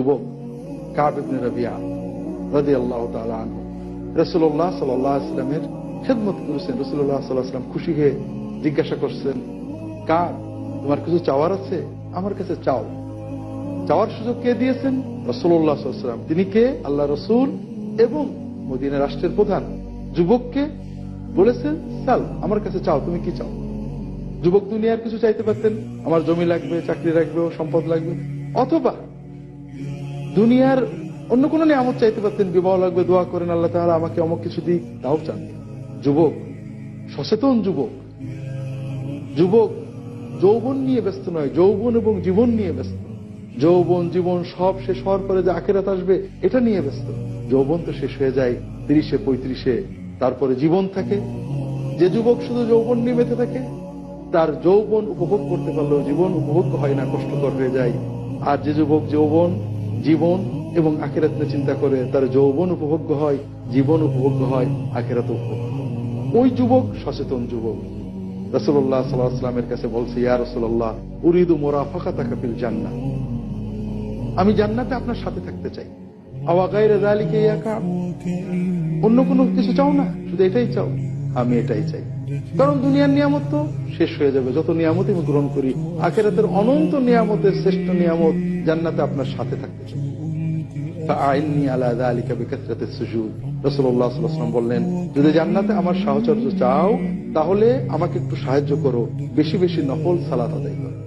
যুবক কাব ইবনে রাবিয়া আনহু রাসূলুল্লাহ সাল্লাল্লাহু আলাইহি খেদমত করেছেন। আলাইহি খুশি হয়ে জিজ্ঞাসা করছেন কাব তোমার কিছু চাওয়ার আছে? আমার কাছে চাও। চাওয়ার সুযোগ কে দিয়েছেন? আলাইহি ওয়াসাল্লাম তিনি কে? আল্লাহ রসুল এবং মদিনা রাষ্ট্রের প্রধান। যুবককে বলেছেন চাল আমার কাছে চাও, তুমি কি চাও? যুবক দুনিয়ার কিছু চাইতে পারতেন। আমার জমি লাগবে, চাকরি লাগবে, সম্পদ লাগবে। অথবা দুনিয়ার অন্য কোনো নিয়ামত চাইতে পারতেন, বিবাহ লাগবে, দোয়া করেন, আল্লাহ তাহলে আমাকে অমুক কিছু দিক, তাও চান। যুবক, সচেতন যুবক যুবক যৌবন নিয়ে ব্যস্ত নয়, যৌবন এবং জীবন নিয়ে ব্যস্ত। যৌবন, জীবন সব শেষ হওয়ার পরে যে আখেরাত আসবে, এটা নিয়ে ব্যস্ত। যৌবন তো শেষ হয়ে যায় তিরিশে, পঁয়ত্রিশে, তারপরে জীবন থাকে। যে যুবক শুধু যৌবন নিয়ে বেঁচে থাকে, তার যৌবন উপভোগ করতে পারলেও জীবন উপভোগ হয় না, কষ্টকর হয়ে যায়। আর যে যুবক যৌবন জীবন এবং আখেরাত নিয়ে চিন্তা করে তার যৌবন উপভোগ্য হয়, জীবন উপভোগ্য হয়, আখেরাত উপভোগ্য ওই যুবক সচেতন যুবক। রসুল্লাহ সাল্লাহামের কাছে বলছে, ইয়া রসুল্লাহ উরিদু মোরা ফাঁকা তাকাপিল জান্না আমি জান্নাতে আপনার সাথে থাকতে চাই। অন্য কোনো কিছু চাও না? শুধু এটাই চাও? আমি এটাই চাই। কারণ দুনিয়ার নিয়ামত তো শেষ হয়ে যাবে। যত নিয়ামত আমি গ্রহণ করি, আখেরাতের অনন্ত নিয়ামতের শ্রেষ্ঠ নিয়ামত জান্নাতে আপনার সাথে থাকতে চাই বললেন, যদি জান্নাতে আমার সাহচর্য চাও, তাহলে আমাকে একটু সাহায্য করো। বেশি বেশি নকল সালাত আদায় করো।